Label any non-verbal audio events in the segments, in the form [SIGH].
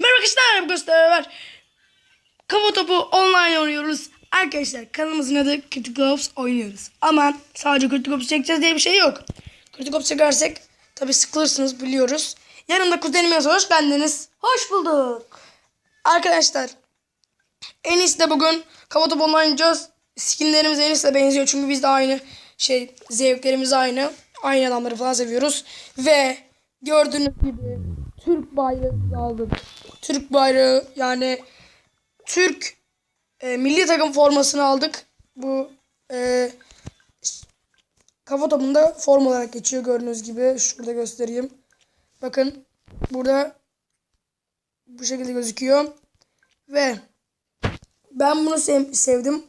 Merhaba arkadaşlar, sizlerle beraber kafa topu online oynuyoruz. Arkadaşlar kanalımızın adı Critical Ops oynuyoruz. Ama sadece Critical Ops çekeceğiz diye bir şey yok. Critical Ops çekersek tabi sıkılırsınız biliyoruz. Yanımda kuzenim yazıyor, hoş geldiniz. Hoş bulduk. Arkadaşlar Enis de bugün kafa topu online oynayacağız. Skinlerimiz Enis'le benziyor çünkü biz de aynı şey zevklerimiz aynı. Aynı adamları falan seviyoruz. Ve gördüğünüz gibi Türk bayrağı aldık. Türk bayrağı yani Türk e, milli takım formasını aldık. Bu e, kafa topunda form olarak geçiyor gördüğünüz gibi. Şurada göstereyim. Bakın burada bu şekilde gözüküyor. Ve ben bunu sev- sevdim.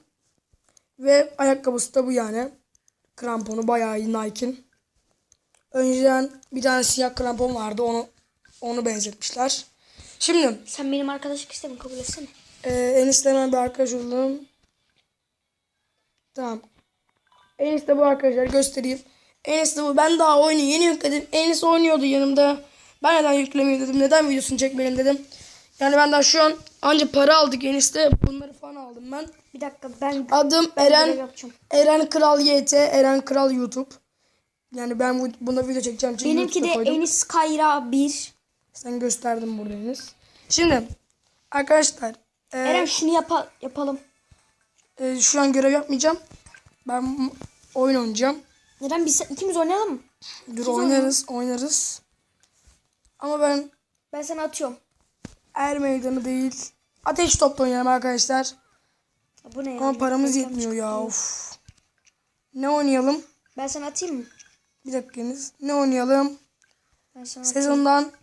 Ve ayakkabısı da bu yani. Kramponu bayağı iyi Nike'in. Önceden bir tane siyah krampon vardı. Onu onu benzetmişler. Şimdi Sen benim arkadaşlık istemin kabul etsene. e, Enis'le bir arkadaş olalım. Tamam. Enis de bu arkadaşlar göstereyim. Enis de bu. Ben daha oyunu yeni yükledim. Enis oynuyordu yanımda. Ben neden yüklemeyeyim dedim. Neden videosunu çekmeyelim dedim. Yani ben daha şu an anca para aldık Enis'te. Bunları falan aldım ben. Bir dakika ben Adım görev Eren. Eren Kral YT. Eren Kral YouTube. Yani ben bu, buna video çekeceğim. Benimki de koydum. Enis Kayra 1. Sen gösterdim burada. Şimdi arkadaşlar. e, Eren şunu yapa- yapalım. e, şu an görev yapmayacağım. Ben oyun oynayacağım. Neden biz ikimiz oynayalım mı? Dur oynarız, oynarız. Ama ben Ben sana atıyorum. er meydanı değil. Ateş topta oynarım arkadaşlar. Ya Bu ne ya? Ama paramız yetmiyor ya. Of. Ne oynayalım? Ben sana atayım mı? Bir dakikanız. Ne oynayalım? Sana atayım.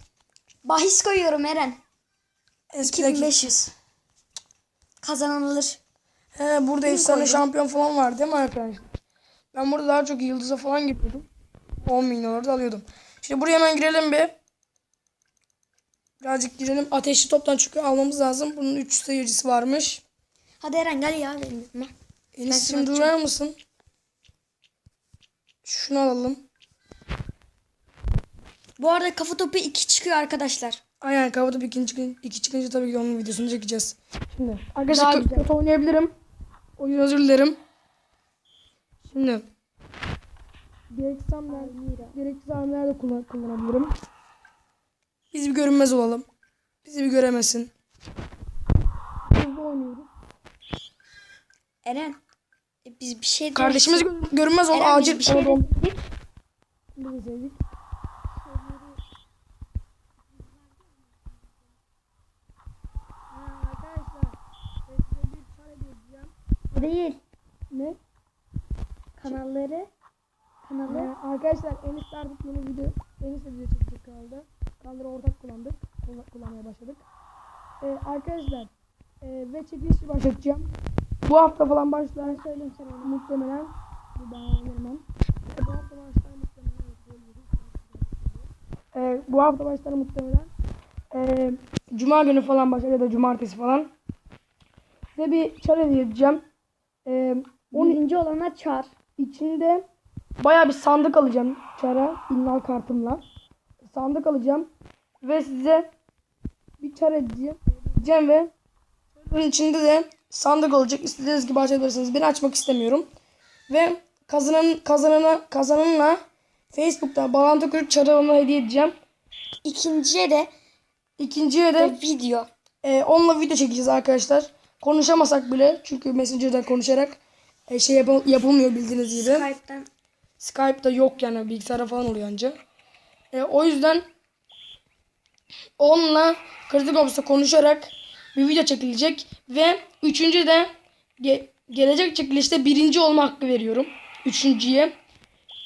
Bahis koyuyorum Eren. eskideki. 2500. Kazanan alır. He, burada efsane şampiyon falan var değil mi arkadaşlar? Ben burada daha çok yıldıza falan gidiyordum. 10 bin dolar da alıyordum. Şimdi buraya hemen girelim bir. Birazcık girelim. Ateşli toptan çünkü almamız lazım. Bunun 3 seyircisi varmış. Hadi Eren gel ya benim yanıma. Durar mısın? Şunu alalım. Bu arada kafa topu 2 çıkıyor arkadaşlar. Aynen kapatıp ikinci çıkınca, iki çıkınca tabii ki onun videosunu çekeceğiz. Şimdi arkadaşlar güzel. kötü oynayabilirim. O yüzden özür dilerim. Şimdi gerekli hamleler, gerekli hamleler de kullan- kullanabilirim. Biz bir görünmez olalım. Bizi bir göremesin. Hızlı oynuyoruz. Eren e, biz bir şey Kardeşimiz gö- görünmez ol biz acil. bir şey dedik. Biz de sevdik. Değil. Ne? Kanalları. Kanalı. Ee, arkadaşlar Enis artık yeni video Enis'le video çekecek kanalda. Kanalları ortak kullandık. Kullan- kullanmaya başladık. Ee, arkadaşlar e, ve çekilişi başlatacağım. Bu hafta falan başlar. Söyleyeyim sana muhtemelen. Bu ben. E, bu hafta başlar muhtemelen. Ee, bu hafta başlar muhtemelen. Ee, Cuma günü falan başlar ya da cumartesi falan. Size bir challenge edeceğim. Ee, onun Birinci olana çağır. İçinde bayağı bir sandık alacağım çara innal kartımla. Sandık alacağım ve size bir çare edeceğim. edeceğim ve bunun içinde de sandık olacak. İstediğiniz gibi açabilirsiniz. Ben açmak istemiyorum. Ve kazanan kazanana kazananla Facebook'ta bağlantı kurup çara ona hediye edeceğim. İkinciye de İkinciye de video. e, onunla video çekeceğiz arkadaşlar. Konuşamasak bile çünkü Messenger'dan konuşarak e, şey yapıl- yapılmıyor bildiğiniz gibi. Skype'den. Skype'da yok yani bilgisayara falan oluyor anca. E, o yüzden onunla Kritik Ops'ta konuşarak bir video çekilecek ve üçüncü de ge- gelecek çekilişte birinci olma hakkı veriyorum. Üçüncüye.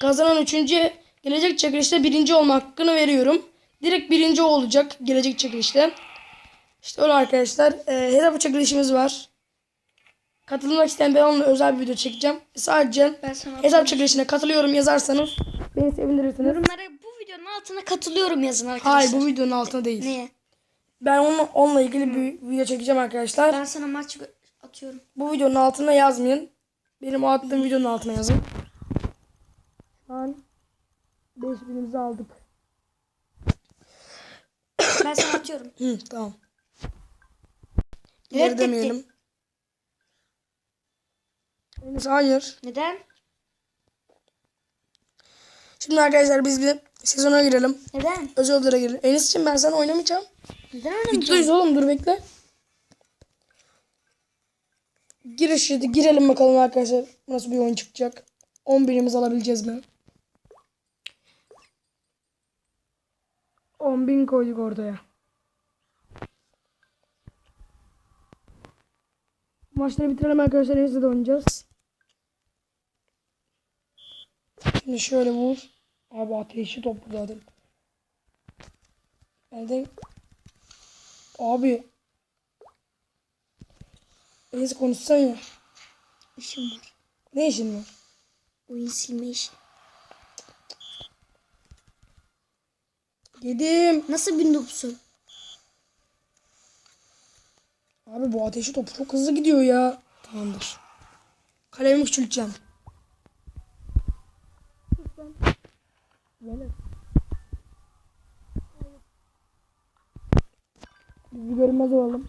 Kazanan üçüncüye gelecek çekilişte birinci olma hakkını veriyorum. Direkt birinci olacak gelecek çekilişte. İşte öyle arkadaşlar. E, hesap çekilişimiz var. Katılmak isteyen ben onunla özel bir video çekeceğim. Sadece hesap çekilişine katılıyorum yazarsanız beni sevindirirsiniz. Yorumlara bu videonun altına katılıyorum yazın arkadaşlar. Hayır bu videonun altına değil. Neye? Ben onu, onunla ilgili bir video çekeceğim arkadaşlar. Ben sana maç atıyorum. Bu videonun altına yazmayın. Benim o attığım videonun altına yazın. Şu an 5000'imizi aldık. Ben sana atıyorum. Hı, tamam. Reddetti. demeyelim. Enis hayır. Neden? Şimdi arkadaşlar biz bir sezona girelim. Neden? Özel odara girelim. Enis'ciğim ben sana oynamayacağım. Neden oynamayacağım? Videodayız oğlum dur bekle. Giriş dedi. Girelim bakalım arkadaşlar. Nasıl bir oyun çıkacak. 10 binimiz alabileceğiz mi? 10 bin koyduk ortaya. Maçları bitirelim arkadaşlar. Enis'le de oynayacağız. Şimdi şöyle vur. Abi ateşi toplu zaten. Nereden? Abi. Neyse konuşsan ya. İşim var. Ne işin var? Oyun silme işi. Yedim. Nasıl bir noobsun? Abi bu ateşi topu çok hızlı gidiyor ya. Tamamdır. Kalemi küçülteceğim. Böyle. Biz bir görünmez olalım.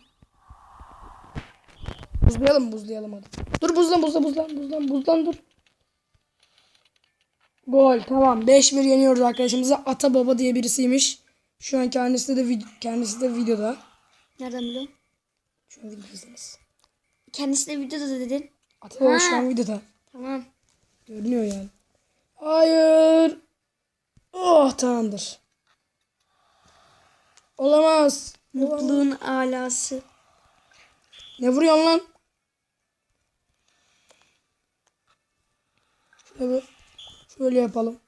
Buzlayalım buzlayalım hadi. Dur buzlan buzlan buzlan buzlan buzlan dur. Gol tamam 5-1 yeniyoruz arkadaşımıza. Ata Baba diye birisiymiş. Şu an kendisi de vid- kendisi de videoda. Nereden biliyorsun? An videodasınız. Kendisi de videoda da dedin. Baba şu an videoda. Tamam. Görünüyor yani. Hayır. Oh tamamdır. Olamaz. Olamaz. Mutluluğun alası. Ne vuruyorsun lan? Şöyle, şöyle yapalım.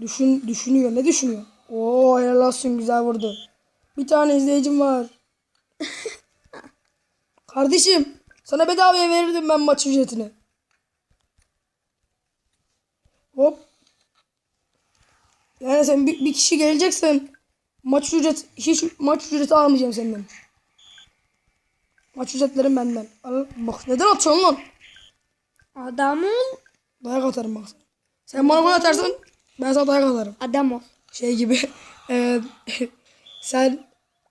Düşün, düşünüyor. Ne düşünüyor? Oo helal olsun güzel vurdu. Bir tane izleyicim var. Kardeşim sana bedavaya verirdim ben maç ücretini. Hop. Yani sen bir, bir kişi geleceksen maç ücret hiç maç ücreti almayacağım senden. Maç ücretlerim benden. Al, bak neden atıyorsun lan? Adam ol. Dayak atarım bak. Sen bana gol atarsan ben sana dayak atarım. Adam ol. Şey gibi. [LAUGHS] eee, sen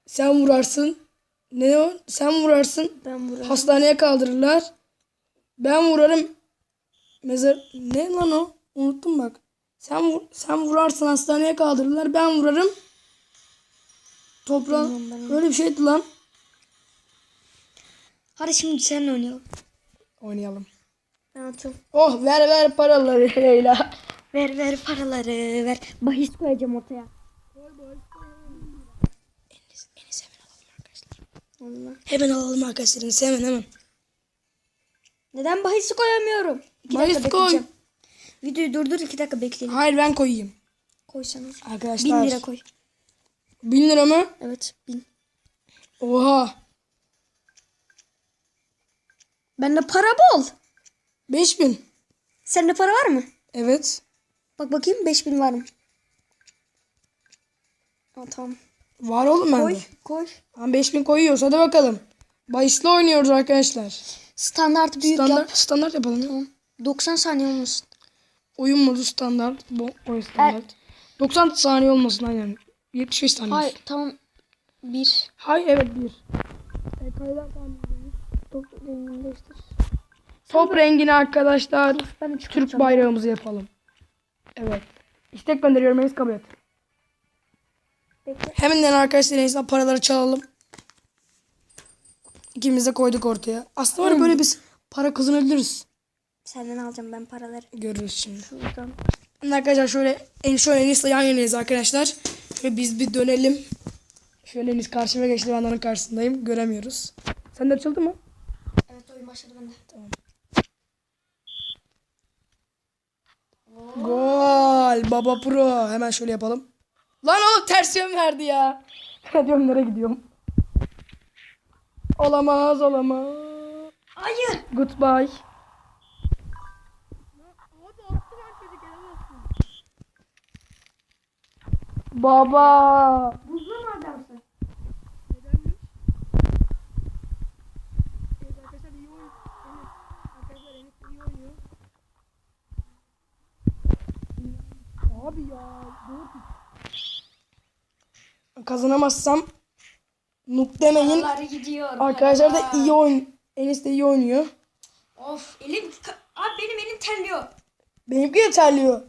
sen vurarsın. Ne o? Sen vurarsın. Ben buraya. Hastaneye kaldırırlar. Ben vurarım. Mezar ne lan o? Unuttum bak. Sen vur, sen vurarsın hastaneye kaldırırlar. Ben vurarım. Toprağa öyle bir şeydi lan. Hadi şimdi seninle oynayalım. Oynayalım. Ben atıyorum. Oh ver ver paraları Leyla. Ver ver paraları ver. Bahis koyacağım ortaya. Enis hemen alalım arkadaşlar. Allah. Hemen alalım arkadaşlar. Enis hemen hemen. Neden bahisi koyamıyorum? İki Bahis dakika koy. bekleyeceğim. Videoyu durdur iki dakika bekleyelim. Hayır ben koyayım. Koysanız. Arkadaşlar. Bin lira koy. Bin lira mı? Evet bin. Oha. Bende para bol. Beş bin. Sende para var mı? Evet. Bak bakayım 5000 var mı? Ha, tamam. Var oğlum bende. Koy koy. Tamam 5000 koyuyoruz. Hadi bakalım. Bahisle oynuyoruz arkadaşlar. Standart büyük Standart, yap. standart yapalım ya. Tamam. 90 saniye olmasın. Oyun modu standart. Bu oyun standart. 90 saniye olmasın aynen. 75 saniye. Hayır tamam. 1. Hayır evet bir. Top rengini değiştir. Top rengini arkadaşlar. Türk bayrağımızı yapalım. Evet. İstek gönderiyorum. Enis kabul et. Bekle. Hemen arkadaşlar Enis'ten paraları çalalım. İkimiz de koyduk ortaya. Aslında var ya böyle biz para kazanabiliriz. Senden alacağım ben paraları. Görürüz şimdi. Şuradan. Arkadaşlar şöyle en şöyle Enis'le yan yanayız arkadaşlar. Şöyle biz bir dönelim. Şöyle Enis karşıma geçti ben onun karşısındayım. Göremiyoruz. Sen de açıldı mı? Evet oyun başladı bende. Gol. Baba Pro. Hemen şöyle yapalım. Lan oğlum ters yön verdi ya. Diyorum nereye gidiyorum. Olamaz olamaz. Hayır. Goodbye. Baba. Buzlu mu adamsın? Abi ya. Kazanamazsam Noob demeyin. Arkadaşlar da iyi oyun. Enes de iyi oynuyor. Of elim abi benim elim terliyor. Benimki de terliyor.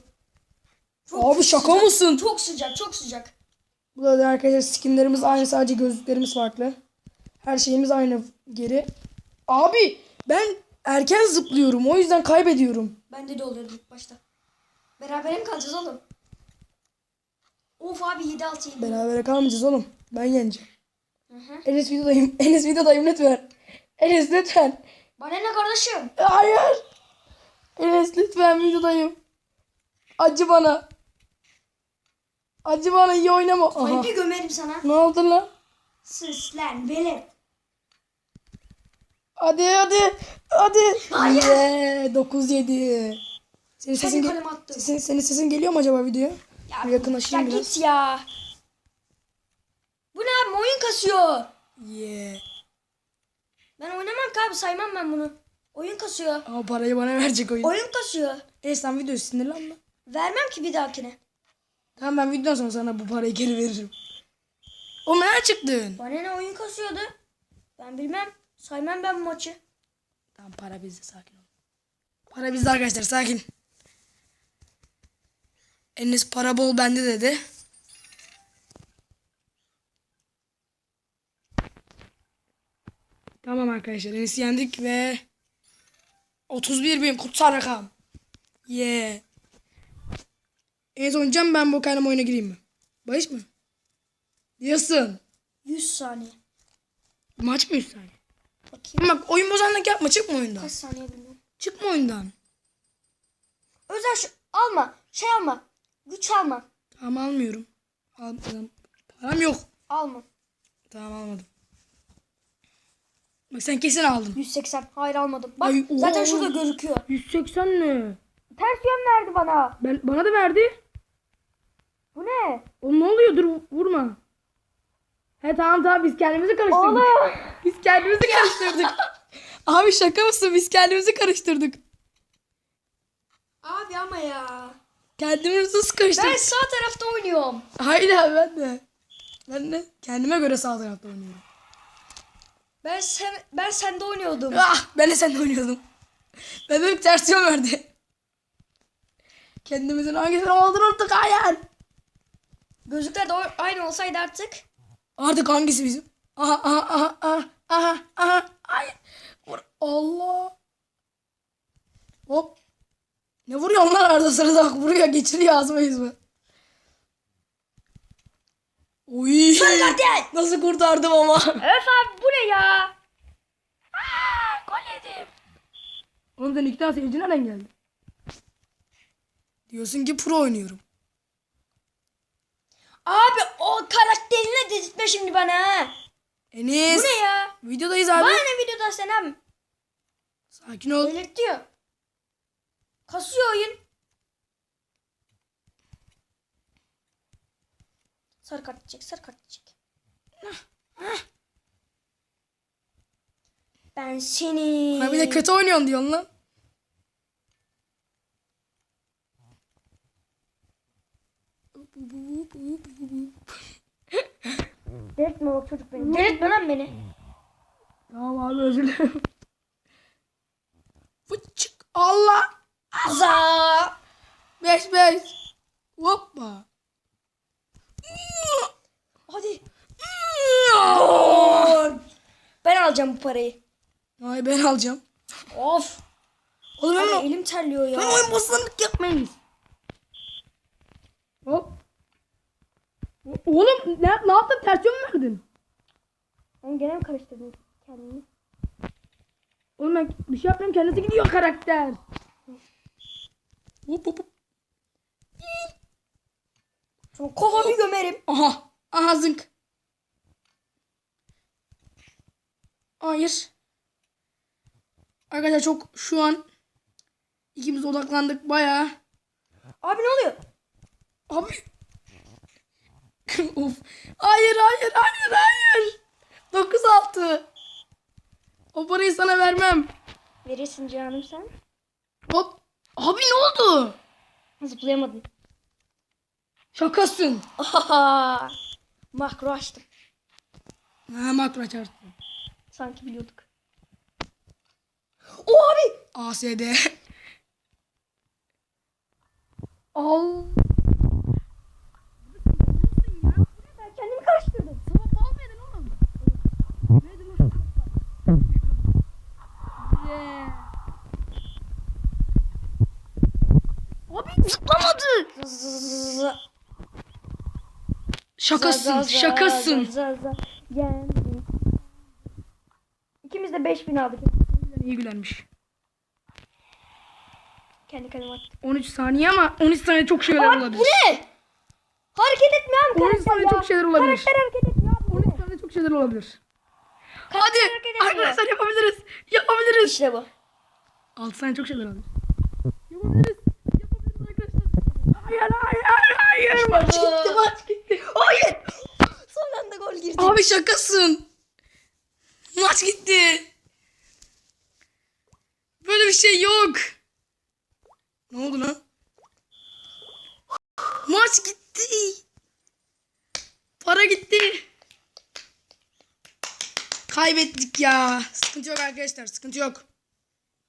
Çok Abi şaka sıcak. mısın? Çok sıcak çok sıcak. Burada da arkadaşlar skinlerimiz aynı sadece gözlüklerimiz farklı. Her şeyimiz aynı geri. Abi ben erken zıplıyorum o yüzden kaybediyorum. Bende de oluyordu ilk başta. Beraber mi kalacağız oğlum? Of abi 7-6 yedi. Berabere kalmayacağız oğlum. Ben yeneceğim. Hı hı. Enes videodayım. [LAUGHS] Enes videodayım lütfen. Enes lütfen. Bana ne kardeşim? Hayır. Enes lütfen videodayım. Acı bana. Acı bana iyi oynama. Aha. Ay bir gömerim sana. Ne oldu lan? Sus lan velet. Hadi hadi. Hadi. Hayır. Yeah, 9-7. Senin sesin, Senin kalem attım. senin sesin geliyor mu acaba videoya? Ya, yakınlaşayım ya biraz. git ya. Bu ne abi oyun kasıyor. Yeah. Ben oynamam ki abi saymam ben bunu. Oyun kasıyor. Ama parayı bana verecek oyun. Oyun kasıyor. Enes sen videoyu sinirlenme. Vermem ki bir dahakine. Tamam ben videodan sonra sana bu parayı geri veririm. Oğlum nereye çıktın? Bana ne oyun kasıyordu? Ben bilmem. Saymam ben bu maçı. Tamam para bizde sakin ol. Para bizde arkadaşlar sakin. Enes para bol bende dedi. Tamam arkadaşlar Enes'i yendik ve 31 bin kutsal rakam. Yeah. Enes oynayacağım ben bu kaynama oyuna gireyim mi? Barış mı? Diyorsun. 100 saniye. Maç mı 100 saniye? Bakayım. Bak oyun bozanlık yapma çıkma oyundan. Kaç saniye bilmiyorum. Çıkma oyundan. Özel şu alma. Şey alma. Güç alma. Tamam almıyorum. Almadım. Param yok. Alma. Tamam almadım. Bak sen kesin aldın. 180. Hayır almadım. Bak Ay, zaten oha. şurada gözüküyor. 180 ne? Ters yön verdi bana. Ben, bana da verdi. Bu ne? Oğlum ne oluyor? Dur vurma. He tamam tamam biz kendimizi karıştırdık. Oğlum. Biz kendimizi karıştırdık. Abi şaka mısın? Biz kendimizi karıştırdık. Abi ama ya. Kendimizi nasıl karıştırdık? Ben sağ tarafta oynuyorum. Hayır abi ben de. Ben de kendime göre sağ tarafta oynuyorum. Ben sen ben sende oynuyordum. Ah ben de seninle oynuyordum. Ben de ters yön verdi. Kendimizin hangisini unuttuk hayır. Gözlükler de aynı olsaydı artık. Artık hangisi bizim? Aha aha aha aha aha aha hayır. Allah. Hop. Ne vuruyor onlar arada sırada vuruyor geçiriyor ağzıma yüzüme. Uy. Zaten. Nasıl kurtardım ama. Öf abi bu ne ya? Gol yedim. Oğlum sen iki tane seyirci nereden geldi? Diyorsun ki pro oynuyorum. Abi o karakterine dedirtme şimdi bana ha. Enes. Bu ne ya? Videodayız abi. Bana ne videoda sen abi? Sakin ol. Belirtiyor. Kasıyor oyun. Sarı kart diyecek, sarı kart diyecek. Ben seni... Ha bir de kötü oynuyorsun diyorsun lan. Delirtme bak çocuk beni. Delirtme lan beni. Tamam abi özür dilerim. Fıçık. Allah. Za. Beş beş. Hoppa. Hadi. Ben alacağım bu parayı. Ay ben alacağım. Of. Oğlum Abi elim terliyor ya. ben oyun bozanlık yapmayız. Hop. Oğlum ne, ne yaptın? Ters yön mü verdin? Ben gene mi karıştırdım kendimi? Oğlum ben bir şey yapmıyorum kendisi gidiyor karakter. Hop hop hop. Sonra kafanı gömerim. Aha. Aha zınk. Hayır. Arkadaşlar çok şu an ikimiz odaklandık bayağı. Abi ne oluyor? Abi. [LAUGHS] of. Hayır hayır hayır hayır. 9-6. O parayı sana vermem. Verirsin canım sen. Hop. Abi ne oldu? Zıplayamadın. Şakasın. Makro açtım. Ha makro açarsın. Sanki biliyorduk. O abi. ASD. Al. Ben kendimi karıştırdım. Sabah bal mı yedin oğlum? Ne yedin oğlum? Abi zıplamadı. Şakasın, şakasın. Yendim. İkimiz de 5000 aldık. İyi gülermiş. Kendi kendime attım. 13 saniye ama 13 saniye çok şeyler Abi olabilir. bu ne? Hareket etmiyor abi Oyun karakter sana ya. çok şeyler olabilir. Karakter hareket etmiyor abi. bu 13 ne? saniye çok şeyler olabilir. Karakter Hadi hareket etmiyor. arkadaşlar yapabiliriz. Yapabiliriz. İşte bu. 6 saniye çok şeyler olabilir. Yapabiliriz. Yapabiliriz arkadaşlar. Hayır hayır hayır hayır. Maç gitti maç gitti. Hayır. Son anda gol girdi. Abi şakasın. Maç gitti. Böyle bir şey yok. Ne oldu lan? Maç gitti. Para gitti. Kaybettik ya. Sıkıntı yok arkadaşlar. Sıkıntı yok.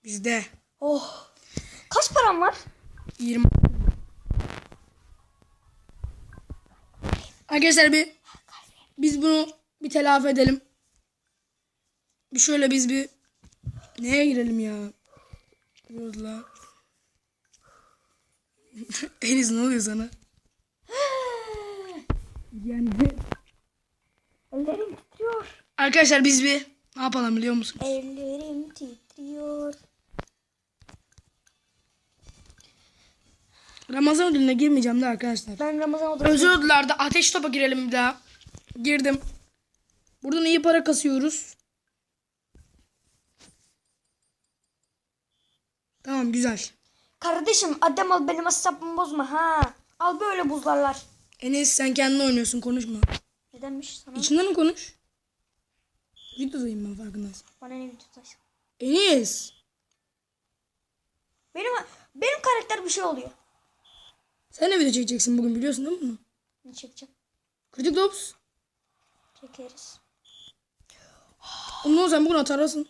Bizde. Oh. Kaç param var? 20. Arkadaşlar bir biz bunu bir telafi edelim. Bir şöyle biz bir neye girelim ya? Yolda. [LAUGHS] Eliz ne oluyor sana? Yendi. Ellerim titriyor. Arkadaşlar biz bir ne yapalım biliyor musunuz? Ellerim titriyor. Ramazan ödülüne girmeyeceğim de arkadaşlar. Ben Ramazan odasına Özel ödüllerde ateş topa girelim bir daha. Girdim. Buradan iyi para kasıyoruz. Tamam güzel. Kardeşim adam al benim asabımı bozma ha. Al böyle buzlarlar. Enes sen kendin oynuyorsun konuşma. Nedenmiş sana? İçinden mi konuş? Videodayım ben farkındaysan. Bana ne videodasın? Enes. Benim benim karakter bir şey oluyor. Sen ne video çekeceksin bugün biliyorsun değil mi bunu? Ne çekeceğim? Kritik Tops. Çekeriz. Onu sen bugün atarsın.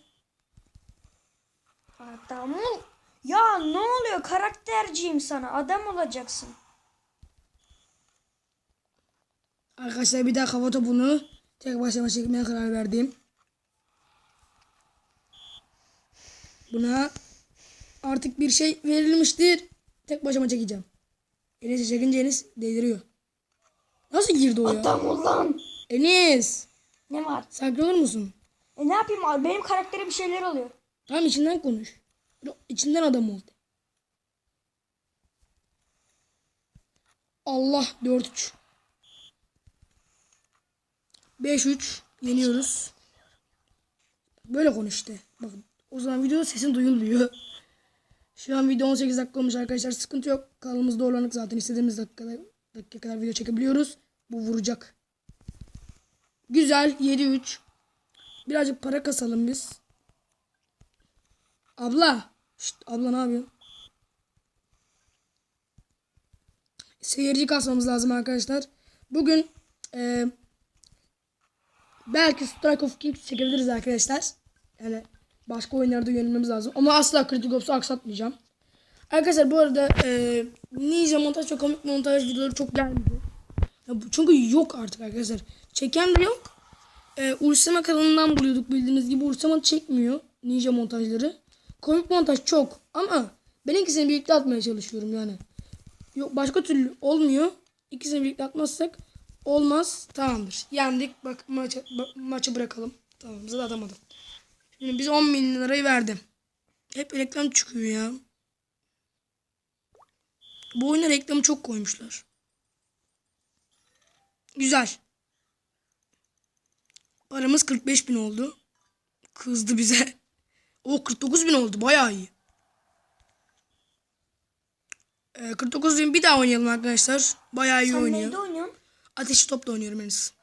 Adam ol. Ya ne oluyor? Karakterciyim sana. Adam olacaksın. Arkadaşlar bir daha hava topunu tek başıma çekmeye karar verdim. Buna artık bir şey verilmiştir. Tek başıma çekeceğim. Enes'i çekince Enes deliriyor. Nasıl girdi o ya? Adam ol lan. Enes Ne var? sakin olur musun? E ne yapayım abi? Benim karaktere bir şeyler oluyor. Tamam içinden konuş. İçinden adam oldu. Allah 4-3. 5-3 yeniyoruz. Böyle konuş işte. Bakın o zaman videoda sesin duyulmuyor. Şu an video 18 dakika olmuş arkadaşlar. Sıkıntı yok. Kanalımızda olanık zaten istediğimiz dakikada, dakika kadar video çekebiliyoruz. Bu vuracak. Güzel 7-3. Birazcık para kasalım biz. Abla. Şşt, abla ne yapıyorsun? Seyirci kasmamız lazım arkadaşlar. Bugün e, belki Strike of Kings çekebiliriz arkadaşlar. Yani başka oyunlarda yönelmemiz lazım. Ama asla Critical Ops'u aksatmayacağım. Arkadaşlar bu arada e, Ninja montaj ve komik montaj videoları çok gelmedi. Ya çünkü yok artık arkadaşlar. Çeken de yok. E, Ursema kanalından buluyorduk bildiğiniz gibi. Ursema çekmiyor ninja montajları. Komik montaj çok ama ben ikisini birlikte atmaya çalışıyorum yani. Yok başka türlü olmuyor. İkisini birlikte atmazsak olmaz. Tamamdır. Yendik. Bak maçı, ba- maçı bırakalım. Tamam zaten atamadım. Şimdi biz 10 bin lirayı verdim. Hep reklam çıkıyor ya. Bu oyuna reklamı çok koymuşlar. Güzel. Paramız 45 bin oldu. Kızdı bize. O 49 bin oldu. Bayağı iyi. Ee, 49 bin bir daha oynayalım arkadaşlar. Bayağı iyi Sen oynuyor. neyde oynuyorsun? Ateş top da oynuyorum henüz.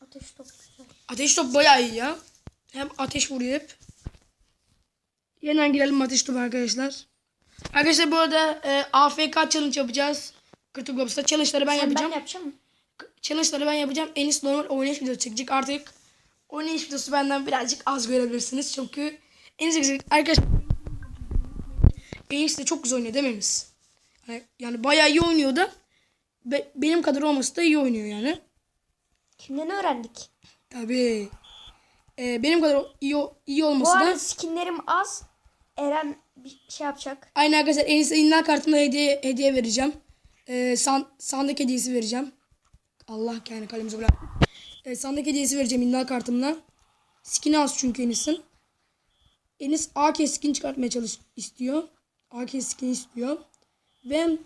Ateş topu. güzel. Ateş top bayağı iyi ya. Hem ateş vuruyor hep. Yeniden girelim ateş top arkadaşlar. Arkadaşlar bu arada e, AFK challenge yapacağız. Critical Ops'ta challenge'ları ben Sen yapacağım. ben yapacağım. challenge'ları ben yapacağım. Enis normal oynayış videosu çekecek. Artık oynayış videosu benden birazcık az görebilirsiniz. Çünkü Enis çekecek. Arkadaşlar Enis de çok güzel oynuyor Enis? Yani, yani bayağı iyi oynuyor da be- benim kadar olması da iyi oynuyor yani. Kimden öğrendik? Tabii. Ee, benim kadar iyi, iyi Bu olması da arada skinlerim az. Eren bir şey yapacak. Aynı arkadaşlar Enis'e imza kartımda hediye, hediye vereceğim. Ee, san, sandık hediyesi vereceğim. Allah yani kalemizi bırak. Ee, sandık hediyesi vereceğim imza kartımla. Skin'i az çünkü Enis'in. Enis AK skin çıkartmaya çalış istiyor. AK skin istiyor. Ve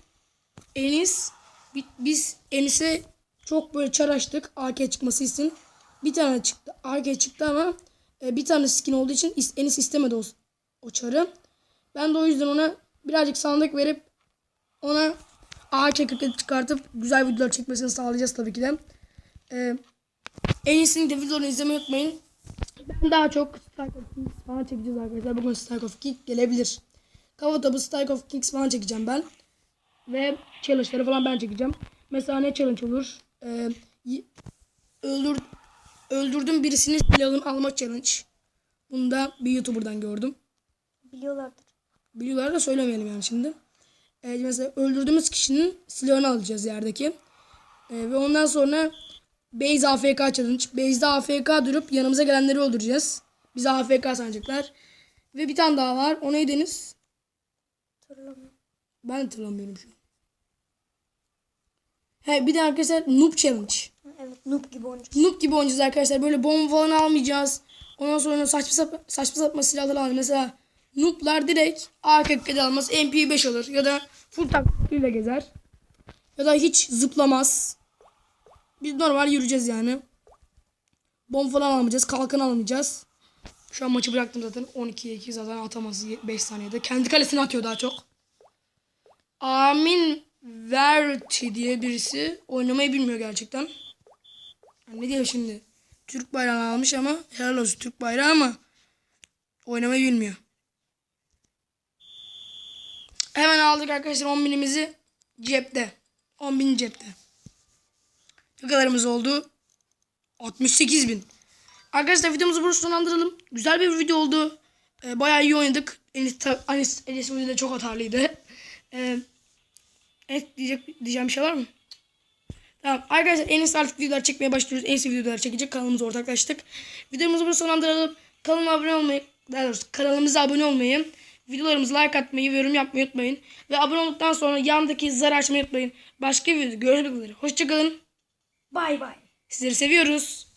Enis bi- biz Enis'e çok böyle çar açtık AK çıkması için. Bir tane çıktı. AK çıktı ama e, bir tane skin olduğu için is- Enis istemedi o, o çarı. Ben de o yüzden ona birazcık sandık verip ona AK çıkartıp güzel videolar çekmesini sağlayacağız tabii ki de. Ee, en iyisini de videolarını izlemeyi unutmayın. Ben daha çok Strike of Kings falan çekeceğiz arkadaşlar. Bugün Strike of Kings gelebilir. Kafa topu Strike of Kings falan çekeceğim ben. Ve challenge'ları falan ben çekeceğim. Mesela ne challenge olur? Ee, öldür, öldürdüm birisini silahını alma challenge. Bunu da bir YouTuber'dan gördüm. Biliyorlardır. Biliyorlar da söylemeyelim yani şimdi. Ee, mesela öldürdüğümüz kişinin silahını alacağız yerdeki. Ee, ve ondan sonra Base AFK challenge. Base'de AFK durup yanımıza gelenleri öldüreceğiz. Bizi AFK sanacaklar. Ve bir tane daha var. O neydi Deniz? Hatırlamıyorum. Ben hatırlamıyorum şu an. He bir de arkadaşlar noob challenge. Evet noob gibi oynayacağız. Noob gibi oynayacağız arkadaşlar. Böyle bomba falan almayacağız. Ondan sonra saçma sapan, saçma sapan silahlar almayacağız. Mesela nooblar direkt AKK'de almaz. MP5 alır. Ya da full taklitliyle gezer. Ya da hiç zıplamaz. Biz normal yürüyeceğiz yani. Bomba falan almayacağız. Kalkan almayacağız. Şu an maçı bıraktım zaten. 12'ye 2 zaten atamaz 5 saniyede. Kendi kalesine atıyor daha çok. Amin Verti diye birisi oynamayı bilmiyor gerçekten. Ne diyor şimdi? Türk bayrağını almış ama helal olsun Türk bayrağı ama oynamayı bilmiyor. Hemen aldık arkadaşlar 10 binimizi cepte. 10 bin cepte. Ne kadarımız oldu? 68 bin. Arkadaşlar videomuzu burada sonlandıralım. Güzel bir video oldu. Ee, bayağı iyi oynadık. Enes, Enes, Enes de çok hatarlıydı. Ee, evet diyecek, diyeceğim bir şey var mı? Tamam arkadaşlar en iyisi artık videolar çekmeye başlıyoruz. En iyisi videolar çekecek kanalımıza ortaklaştık. Videomuzu burada sonlandıralım. Kanalıma abone olmayı, daha doğrusu kanalımıza abone olmayı, videolarımızı like atmayı ve yorum yapmayı unutmayın. Ve abone olduktan sonra yandaki zar açmayı unutmayın. Başka bir videoda görüşmek üzere. Hoşçakalın. Bay bay. Sizleri seviyoruz.